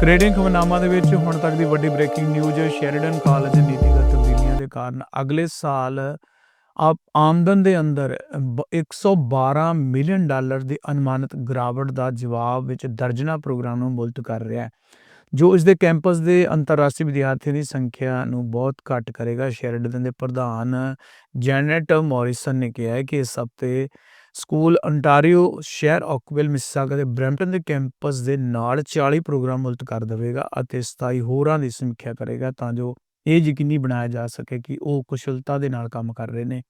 ਕ੍ਰੇਡਿੰਗ ਖਬਰਨਾਮਾ ਦੇ ਵਿੱਚ ਹੁਣ ਤੱਕ ਦੀ ਵੱਡੀ ਬ੍ਰੇਕਿੰਗ ਨਿਊਜ਼ ਸ਼ੈਰੀਡਨ ਕਾਲਜ ਨੀਤੀਗਤ ਤਬਦੀਲੀਆਂ ਦੇ ਕਾਰਨ ਅਗਲੇ ਸਾਲ ਆਪ ਆਮਦਨ ਦੇ ਅੰਦਰ ਬ- 112 ਮਿਲੀਅਨ ਡਾਲਰ ਦੀ ਅਨੁਮਾਨਿਤ ਗਿਰਾਵਟ ਦਾ ਜਵਾਬ ਵਿੱਚ ਦਰਜਨਾ ਪ੍ਰੋਗਰਾਮ ਨੂੰ ਮੁਲਤ ਕਰ ਰਿਹਾ ਹੈ, ਜੋ ਇਸ ਦੇ ਕੈਂਪਸ ਦੇ ਅੰਤਰਰਾਸ਼ਟਰੀ ਵਿਦਿਆਰਥੀਆਂ ਦੀ ਸੰਖਿਆ ਨੂੰ ਬਹੁਤ ਘੱਟ ਕਰੇਗਾ। ਸ਼ੈਰੀਡਨ ਦੇ ਪ੍ਰਧਾਨ ਜੈਨੇਟ ਮੌਰਿਸਨ ਨੇ ਕਿਹਾ ਹੈ ਕਿ ਇਸ ਹਫ਼ਤੇ ਸਕੂਲ ਅੰਟਾਰੀਓ ਸ਼ਹਿਰ ਔਕਵਿਲ ਮਿਸਿਸਾਗਾ ਦੇ ਬਰੈਂਪਟਨ ਦੇ ਕੈਂਪਸ ਦੇ ਨਾਲ 40 ਪ੍ਰੋਗਰਾਮ ਮੁਲਤ ਕਰ ਦੇਵੇਗਾ ਅਤੇ 27 ਹੋਰਾਂ ਦੀ ਸਮੀਖਿਆ ਕਰੇਗਾ ਤਾਂ ਜੋ ਇਹ ਯਕੀਨੀ ਬਣਾਇਆ ਜਾ ਸਕੇ ਕਿ ਉਹ ਕੁਸ਼ਲਤਾ ਦੇ ਨਾਲ ਕੰਮ ਕਰ ਰਹੇ ਨੇ।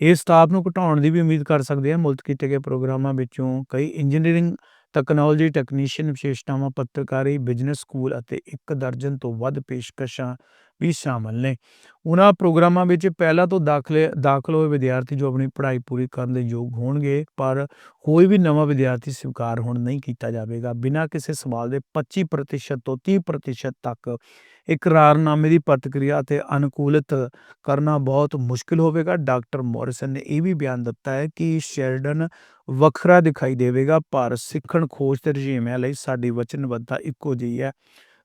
ਇਹ ਸਟਾਫ ਨੂੰ ਘਟਾਉਣ ਦੀ ਵੀ ਉਮੀਦ ਕਰ ਸਕਦੇ ਹਾਂ ਮੁਲਤ ਕੀਤੇ ਗਏ ਪ੍ਰੋਗਰਾਮਾਂ ਵਿੱਚੋਂ ਕਈ ਇੰਜੀਨੀਅਰਿੰਗ ਟੈਕਨੋਲੋਜੀ ਟੈਕਨੀਸ਼ੀਅਨ, ਵਿਸ਼ੇਸ਼ਤਾਵਾਂ, ਪੱਤਰਕਾਰੀ, ਬਿਜ਼ਨਸ ਸਕੂਲ ਅਤੇ ਇੱਕ ਦਰਜਨ ਤੋਂ ਵੱਧ ਪੇਸ਼ਕਸ਼ਾਂ ਵੀ ਸ਼ਾਮਲ ਨੇ। ਉਹਨਾਂ ਪ੍ਰੋਗਰਾਮਾਂ ਵਿੱਚ ਪਹਿਲਾਂ ਤੋਂ ਦਾਖਲੇ, ਦਾਖਲ ਹੋਏ ਵਿਦਿਆਰਥੀ ਜੋ ਆਪਣੀ ਪੜ੍ਹਾਈ ਪੂਰੀ ਕਰਨ ਦੇ ਯੋਗ ਹੋਣਗੇ, ਪਰ ਕੋਈ ਵੀ ਨਵਾਂ ਵਿਦਿਆਰਥੀ ਸਵੀਕਾਰ ਹੁਣ ਨਹੀਂ ਕੀਤਾ ਜਾਵੇਗਾ। ਬਿਨਾਂ ਕਿਸੇ ਸਵਾਲ ਦੇ 25% ਤੋਂ 30% ਤੱਕ ਇਕਰਾਰਨਾਮੇ ਦੀ ਪ੍ਰਤੀਕਿਰਿਆ ਅਤੇ ਅਨੁਕੂਲਿਤ ਕਰਨਾ ਬਹੁਤ ਮੁਸ਼ਕਿਲ ਹੋਵੇਗਾ। ਡਾਕਟਰ ਮੋਰਿਸਨ ਨੇ ਇਹ ਵੀ ਬਿਆਨ ਦਿੱਤਾ ਹੈ ਕਿ ਸ਼ੈਰਡਨ ਵੱਖਰਾ ਦਿਖਾਈ ਦੇਵੇਗਾ, ਪਰ ਸਿੱਖਣ ਖੋਜ ਤੇ ਰੁਝੇਵਿਆਂ ਲਈ ਸਾਡੀ ਵਚਨਬੱਧਤਾ ਇੱਕੋ ਜਿਹੀ ਹੈ।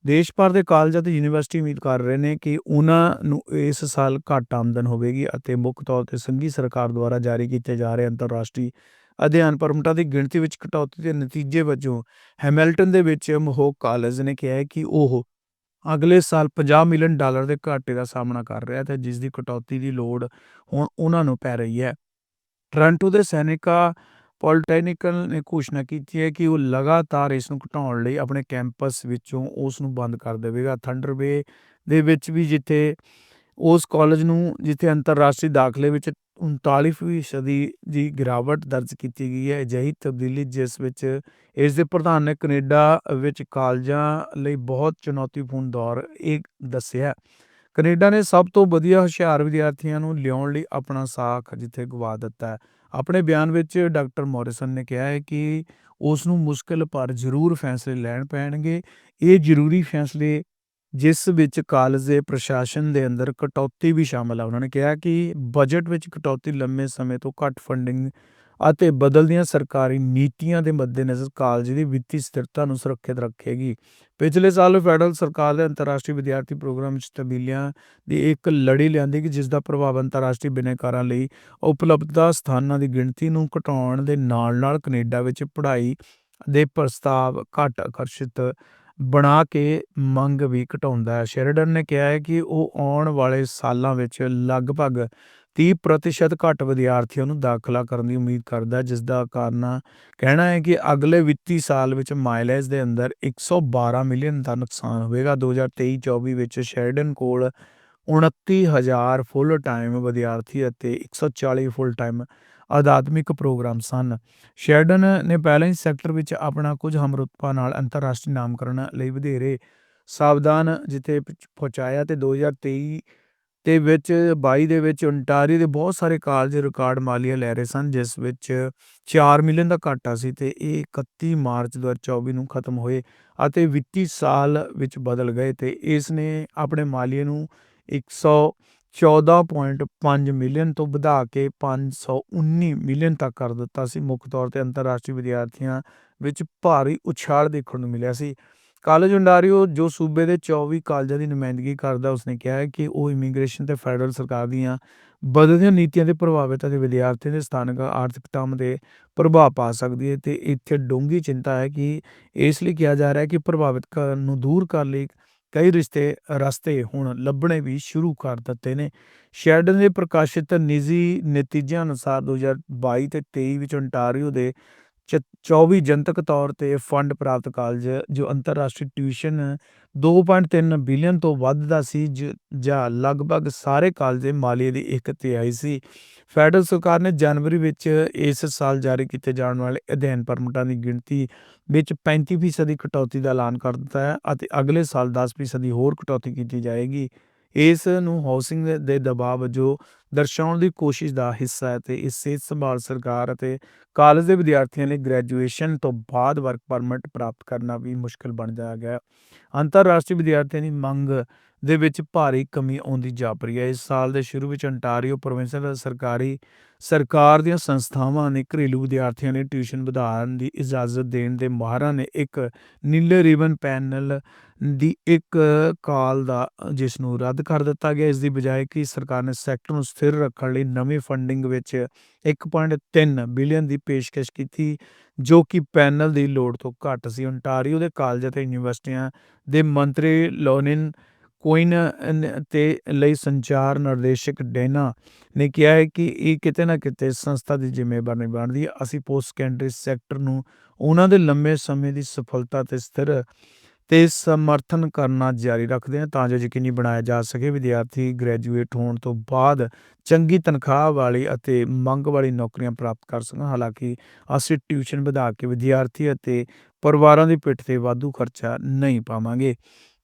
ਦੇਸ਼ ਭਰ ਦੇ ਕਾਲਜ ਅਤੇ ਯੂਨੀਵਰਸਿਟੀ ਉਮੀਦ ਕਰ ਰਹੇ ਨੇ ਕਿ ਉਹਨਾਂ ਨੂੰ ਇਸ ਸਾਲ ਘੱਟ ਆਮਦਨ ਹੋਵੇਗੀ ਅਤੇ ਮੁੱਖ ਤੌਰ ਤੇ ਸੰਘੀ ਸਰਕਾਰ ਦੁਆਰਾ ਜਾਰੀ ਕੀਤੇ ਜਾ ਰਹੇ ਅੰਤਰਰਾਸ਼ਟਰੀ ਅਧਿਐਨ ਪਰਮਿਟਾਂ ਦੀ ਗਿਣਤੀ ਵਿੱਚ ਕਟੌਤੀ ਦੇ ਨਤੀਜੇ ਵਜੋਂ ਹੈਮਿਲਟਨ ਦੇ ਵਿੱਚ ਮਹੋਕ ਕਾਲਜ ਨੇ ਕਿਹਾ ਹੈ ਕਿ ਉਹ ਅਗਲੇ ਸਾਲ 50 ਮਿਲੀਅਨ ਡਾਲਰ ਦੇ ਘਾਟੇ ਦਾ ਸਾਹਮਣਾ ਕਰ ਰਿਹਾ ਹੈ ਤੇ ਜਿਸ ਦੀ ਕਟੌਤੀ ਦੀ ਲੋੜ ਹੁਣ ਉਹਨਾਂ ਨੂੰ ਪੈ ਰਹੀ ਹੈ। ਟੋਰਾਂਟੋ ਦੇ ਸੈਨਿਕਾ ਪੋਲੀਟੈਕਨਿਕਲ ਨੇ ਘੋਸ਼ਣਾ ਕੀਤੀ ਹੈ ਕਿ ਉਹ ਲਗਾਤਾਰ ਇਸ ਨੂੰ ਘਟਾਉਣ ਲਈ ਆਪਣੇ ਕੈਂਪਸ ਵਿੱਚੋਂ ਉਸ ਨੂੰ ਬੰਦ ਕਰ ਦੇਵੇਗਾ। ਥੰਡਰ ਬੇ ਦੇ ਵਿੱਚ ਵੀ ਜਿੱਥੇ ਉਸ ਕਾਲਜ ਨੂੰ, ਜਿੱਥੇ ਅੰਤਰਰਾਸ਼ਟਰੀ ਦਾਖਲੇ ਵਿੱਚ 39% ਦੀ ਗਿਰਾਵਟ ਦਰਜ ਕੀਤੀ ਗਈ ਹੈ, ਅਜਿਹੀ ਤਬਦੀਲੀ ਜਿਸ ਵਿੱਚ ਇਸ ਦੇ ਪ੍ਰਧਾਨ ਨੇ ਕੈਨੇਡਾ ਵਿੱਚ ਕਾਲਜਾਂ ਲਈ ਬਹੁਤ ਚੁਣੌਤੀਪੂਰਨ ਦੌਰ ਇਹ ਦੱਸਿਆ। ਕੈਨੇਡਾ ਨੇ ਸਭ ਤੋਂ ਵਧੀਆ ਹੁਸ਼ਿਆਰ ਵਿਦਿਆਰਥੀਆਂ ਨੂੰ ਲਿਆਉਣ ਲਈ ਆਪਣਾ ਸਾਖ ਜਿੱਥੇ ਗਵਾ ਦਿੱਤਾ ਆਪਣੇ ਬਿਆਨ ਵਿੱਚ ਡਾਕਟਰ ਮੌਰਿਸਨ ਨੇ ਕਿਹਾ ਹੈ ਕਿ ਉਸ ਨੂੰ ਮੁਸ਼ਕਲ ਪਰ ਜ਼ਰੂਰ ਫੈਸਲੇ ਲੈਣ ਪੈਣਗੇ। ਇਹ ਜ਼ਰੂਰੀ ਫੈਸਲੇ ਜਿਸ ਵਿੱਚ ਕਾਲਜ ਦੇ ਪ੍ਰਸ਼ਾਸਨ ਦੇ ਅੰਦਰ ਕਟੌਤੀ ਵੀ ਸ਼ਾਮਲ ਆ। ਉਹਨਾਂ ਨੇ ਕਿਹਾ ਕਿ ਬਜਟ ਵਿੱਚ ਕਟੌਤੀ ਲੰਮੇ ਸਮੇਂ ਤੋਂ ਘੱਟ ਫੰਡਿੰਗ ਅਤੇ ਬਦਲਦੀਆਂ ਸਰਕਾਰੀ ਨੀਤੀਆਂ ਦੇ ਮੱਦੇਨਜ਼ਰ ਕਾਲਜ ਦੀ ਵਿੱਤੀ ਸਥਿਰਤਾ ਨੂੰ ਸੁਰੱਖਿਅਤ ਰੱਖੇਗੀ। ਪਿਛਲੇ ਸਾਲ ਫੈਡਰਲ ਸਰਕਾਰ ਦੇ ਅੰਤਰਰਾਸ਼ਟਰੀ ਵਿਦਿਆਰਥੀ ਪ੍ਰੋਗਰਾਮ ਵਿੱਚ ਤਬਦੀਲੀਆਂ ਦੀ ਇੱਕ ਲੜੀ ਲਿਆਂਦੀ ਕਿ ਜਿਸ ਦਾ ਪ੍ਰਭਾਵ ਅੰਤਰਰਾਸ਼ਟਰੀ ਬਿਨੈਕਾਰਾਂ ਲਈ ਉਪਲਬਧਤਾ ਸਥਾਨਾਂ ਦੀ ਗਿਣਤੀ ਨੂੰ ਘਟਾਉਣ ਦੇ ਨਾਲ-ਨਾਲ ਕੈਨੇਡਾ ਵਿੱਚ ਪੜ੍ਹਾਈ ਦੇ ਪ੍ਰਸਤਾਵ ਘੱਟ ਆਕਰਸ਼ਿਤ ਬਣਾ ਕੇ ਮੰਗ ਵੀ ਘਟਾਉਂਦਾ ਹੈ। ਸ਼ੈਰਡਨ ਨੇ ਕਿਹਾ ਹੈ ਕਿ ਉਹ ਆਉਣ ਵਾਲੇ ਸਾਲਾਂ ਵਿੱਚ ਲਗਭਗ 30% ਘੱਟ ਵਿਦਿਆਰਥੀਆਂ ਨੂੰ ਦਾਖਲਾ ਕਰਨ ਦੀ ਉਮੀਦ ਕਰਦਾ ਹੈ, ਜਿਸ ਦਾ ਕਾਰਨ ਕਹਿਣਾ ਹੈ ਕਿ ਅਗਲੇ ਵਿੱਤੀ ਸਾਲ ਵਿੱਚ ਮਾਈਲੇਜ ਦੇ ਅੰਦਰ 112 ਮਿਲੀਅਨ ਦਾ ਨੁਕਸਾਨ ਹੋਵੇਗਾ। 2023-24 ਵਿੱਚ ਸ਼ੈਰਡਨ ਕੋਲ 29000 ਫੁੱਲ ਟਾਈਮ ਵਿਦਿਆਰਥੀ ਅਤੇ 140 ਫੁੱਲ ਟਾਈਮ ਅਧਾਤਮਿਕ ਪ੍ਰੋਗਰਾਮ ਸਨ। ਸ਼ੈਰਡਨ ਨੇ ਪਹਿਲਾਂ ਹੀ ਸੈਕਟਰ ਵਿੱਚ ਆਪਣਾ ਕੁਝ ਹਮਰੁਤਬਾ ਨਾਲ ਅੰਤਰਰਾਸ਼ਟਰੀ ਨਾਮਕਰਨ ਲਈ ਵਧੇਰੇ ਸਾਵਧਾਨ ਜਿੱਥੇ ਪਹੁੰਚ- ਪਹੁੰਚਾਇਆ ਤੇ 2023 ਦੇ ਵਿੱਚ 22 ਦੇ ਵਿੱਚ ਓਨਟਾਰੀਓ ਦੇ ਬਹੁਤ ਸਾਰੇ ਕਾਲਜ ਰਿਕਾਰਡ ਮਾਲੀਆ ਲੈ ਰਹੇ ਸਨ, ਜਿਸ ਵਿੱਚ 4 ਮਿਲੀਅਨ ਦਾ ਘਾਟਾ ਸੀ ਤੇ ਇਹ 31 ਮਾਰਚ 2024 ਨੂੰ ਖਤਮ ਹੋਏ ਅਤੇ ਵਿੱਤੀ ਸਾਲ ਵਿੱਚ ਬਦਲ ਗਏ ਤੇ ਇਸ ਨੇ ਆਪਣੇ ਮਾਲੀਏ ਨੂੰ 114.5 ਮਿਲੀਅਨ ਤੋਂ ਵਧਾ ਕੇ 519 ਮਿਲੀਅਨ ਤੱਕ ਕਰ ਦਿੱਤਾ ਸੀ। ਮੁੱਖ ਤੌਰ ਤੇ ਅੰਤਰਰਾਸ਼ਟਰੀ ਵਿਦਿਆਰਥੀਆਂ ਵਿੱਚ ਭਾਰੀ ਉਛਾਲ ਦੇਖਣ ਨੂੰ ਮਿਲਿਆ ਸੀ। ਕਾਲਜ ਓਨਟਾਰੀਓ ਜੋ ਸੂਬੇ ਦੇ 24 ਕਾਲਜਾਂ ਦੀ ਨੁਮਾਇੰਦਗੀ ਕਰਦਾ, ਉਸਨੇ ਕਿਹਾ ਹੈ ਕਿ ਉਹ ਇਮੀਗ੍ਰੇਸ਼ਨ ਤੇ ਫੈਡਰਲ ਸਰਕਾਰ ਦੀਆਂ ਬਦਲਦੀਆਂ ਨੀਤੀਆਂ ਦੇ ਪ੍ਰਭਾਵਿਤ ਅਤੇ ਵਿਦਿਆਰਥੀਆਂ ਦੇ ਸਥਾਨਕ ਆਰਥਿਕਤਾਵਾਂ ਦੇ ਪ੍ਰਭਾਵ ਪਾ ਸਕਦੀ ਹੈ ਤੇ ਇੱਥੇ ਡੂੰਘੀ ਚਿੰਤਾ ਹੈ ਕਿ ਇਸ ਲਈ ਕਿਹਾ ਜਾ ਰਿਹਾ ਹੈ ਕਿ ਪ੍ਰਭਾਵਿਤ ਕਰਨ ਨੂੰ ਦੂਰ ਕਰਨ ਲਈ ਕਈ ਰਿਸ਼ਤੇ ਰਸਤੇ ਹੁਣ ਲੱਭਣੇ ਵੀ ਸ਼ੁਰੂ ਕਰ ਦਿੱਤੇ ਨੇ। ਸ਼ੈਰਡਨ ਦੇ ਪ੍ਰਕਾਸ਼ਿਤ ਨਿੱਜੀ ਨਤੀਜਿਆਂ ਅਨੁਸਾਰ 2022 ਤੇ 23 ਵਿੱਚ ਓਨਟਾਰੀਓ ਦੇ 24 ਜਨਤਕ ਤੌਰ ਤੇ ਫੰਡ ਪ੍ਰਾਪਤ ਕਾਲਜ, ਜੋ ਅੰਤਰਰਾਸ਼ਟਰੀ ਟਿਊਸ਼ਨ 2.3 ਬਿਲੀਅਨ ਤੋਂ ਵੱਧ ਦਾ ਸੀ, ਜ- ਜਾਂ ਲਗਭਗ ਸਾਰੇ ਕਾਲਜ ਦੇ ਮਾਲੀਏ ਦੀ ਇੱਕ ਤਿਹਾਈ ਸੀ। ਫੈਡਰਲ ਸਰਕਾਰ ਨੇ ਜਨਵਰੀ ਵਿੱਚ ਇਸ ਸਾਲ ਜਾਰੀ ਕੀਤੇ ਜਾਣ ਵਾਲੇ ਅਧਿਐਨ ਪਰਮਿਟਾਂ ਦੀ ਗਿਣਤੀ ਵਿੱਚ 35% ਦੀ ਕਟੌਤੀ ਦਾ ਐਲਾਨ ਕਰ ਦਿੱਤਾ ਹੈ ਅਤੇ ਅਗਲੇ ਸਾਲ 10% ਦੀ ਹੋਰ ਕਟੌਤੀ ਕੀਤੀ ਜਾਏਗੀ। ਇਸ ਨੂੰ ਹਾਊਸਿੰਗ ਦੇ- ਦਬਾਅ ਵਜੋਂ ਦਰਸਾਉਣ ਦੀ ਕੋਸ਼ਿਸ਼ ਦਾ ਹਿੱਸਾ ਹੈ ਤੇ ਇਸ ਸਿਹਤ ਸੰਭਾਲ ਸਰਕਾਰ ਅਤੇ ਕਾਲਜ ਦੇ ਵਿਦਿਆਰਥੀਆਂ ਲਈ ਗ੍ਰੈਜੂਏਸ਼ਨ ਤੋਂ ਬਾਅਦ ਵਰਕ ਪਰਮਿਟ ਪ੍ਰਾਪਤ ਕਰਨਾ ਵੀ ਮੁਸ਼ਕਲ ਬਣ ਜਾਇਆ ਗਿਆ ਅੰਤਰਰਾਸ਼ਟਰੀ ਵਿਦਿਆਰਥੀਆਂ ਦੀ ਮੰਗ ਦੇ ਵਿੱਚ ਭਾਰੀ ਕਮੀ ਆਉਂਦੀ ਜਾਪਦੀ ਹੈ। ਇਸ ਸਾਲ ਦੇ ਸ਼ੁਰੂ ਵਿੱਚ ਅੰਟਾਰੀਓ ਪ੍ਰੋਵਿੰਸ਼ਲ ਸਰਕਾਰੀ ਸਰਕਾਰ ਦੀਆਂ ਸੰਸਥਾਵਾਂ ਨੇ ਘਰੇਲੂ ਵਿਦਿਆਰਥੀਆਂ ਲਈ ਟਿਊਸ਼ਨ ਵਧਾਉਣ ਦੀ ਇਜਾਜ਼ਤ ਦੇਣ ਦੇ ਮਾਹਰਾਂ ਨੇ ਇੱਕ ਨੀਲੇ ਰਿਬਨ ਪੈਨਲ ਦੀ ਇੱਕ ਕਾਲ ਦਾ, ਜਿਸ ਨੂੰ ਰੱਦ ਕਰ ਦਿੱਤਾ ਗਿਆ। ਇਸ ਦੀ ਬਜਾਏ ਕਿ ਸਰਕਾਰ ਨੇ ਸੈਕਟਰ ਨੂੰ ਸਥਿਰ ਰੱਖਣ ਲਈ ਨਵੀਂ ਫੰਡਿੰਗ ਵਿੱਚ 1.3 ਬਿਲੀਅਨ ਦੀ ਪੇਸ਼ਕਸ਼ ਕੀਤੀ, ਜੋ ਕਿ ਪੈਨਲ ਦੀ ਲੋੜ ਤੋਂ ਘੱਟ ਸੀ। ontario ਦੇ ਕਾਲਜ ਅਤੇ ਯੂਨੀਵਰਸਿਟੀਆਂ ਦੇ ਮੰਤਰੀ ਲੋਨਿਨ ਕੋਇਨ ਤੇ ਲਈ ਸੰਚਾਰ ਨਿਰਦੇਸ਼ਕ ਡੈਨਾ ਨੇ ਕਿਹਾ ਹੈ ਕਿ ਇਹ ਕਿਤੇ ਨਾ ਕਿਤੇ ਸੰਸਥਾ ਦੀ ਜ਼ਿੰਮੇਵਾਰੀ ਬਣਦੀ ਹੈ। ਅਸੀਂ ਪੋਸਟ ਸੈਕੰਡਰੀ ਸੈਕਟਰ ਨੂੰ ਉਹਨਾਂ ਦੇ ਲੰਮੇ ਸਮੇਂ ਦੀ ਸਫਲਤਾ ਤੇ ਸਥਿਰ ਤੇ ਸਮਰਥਨ ਕਰਨਾ ਜਾਰੀ ਰੱਖਦੇ ਹਾਂ ਤਾਂ ਜੋ ਯਕੀਨੀ ਬਣਾਇਆ ਜਾ ਸਕੇ ਵਿਦਿਆਰਥੀ ਗ੍ਰੈਜੂਏਟ ਹੋਣ ਤੋਂ ਬਾਅਦ ਚੰਗੀ ਤਨਖਾਹ ਵਾਲੀ ਅਤੇ ਮੰਗ ਵਾਲੀ ਨੌਕਰੀਆਂ ਪ੍ਰਾਪਤ ਕਰ ਸਕਣ। ਹਾਲਾਂਕਿ ਅਸੀਂ ਟਿਊਸ਼ਨ ਵਧਾ ਕੇ ਵਿਦਿਆਰਥੀ ਅਤੇ ਪਰਿਵਾਰਾਂ ਦੀ ਪਿੱਠ ਤੇ ਵਾਧੂ ਖਰਚਾ ਨਹੀਂ ਪਾਵਾਂਗੇ।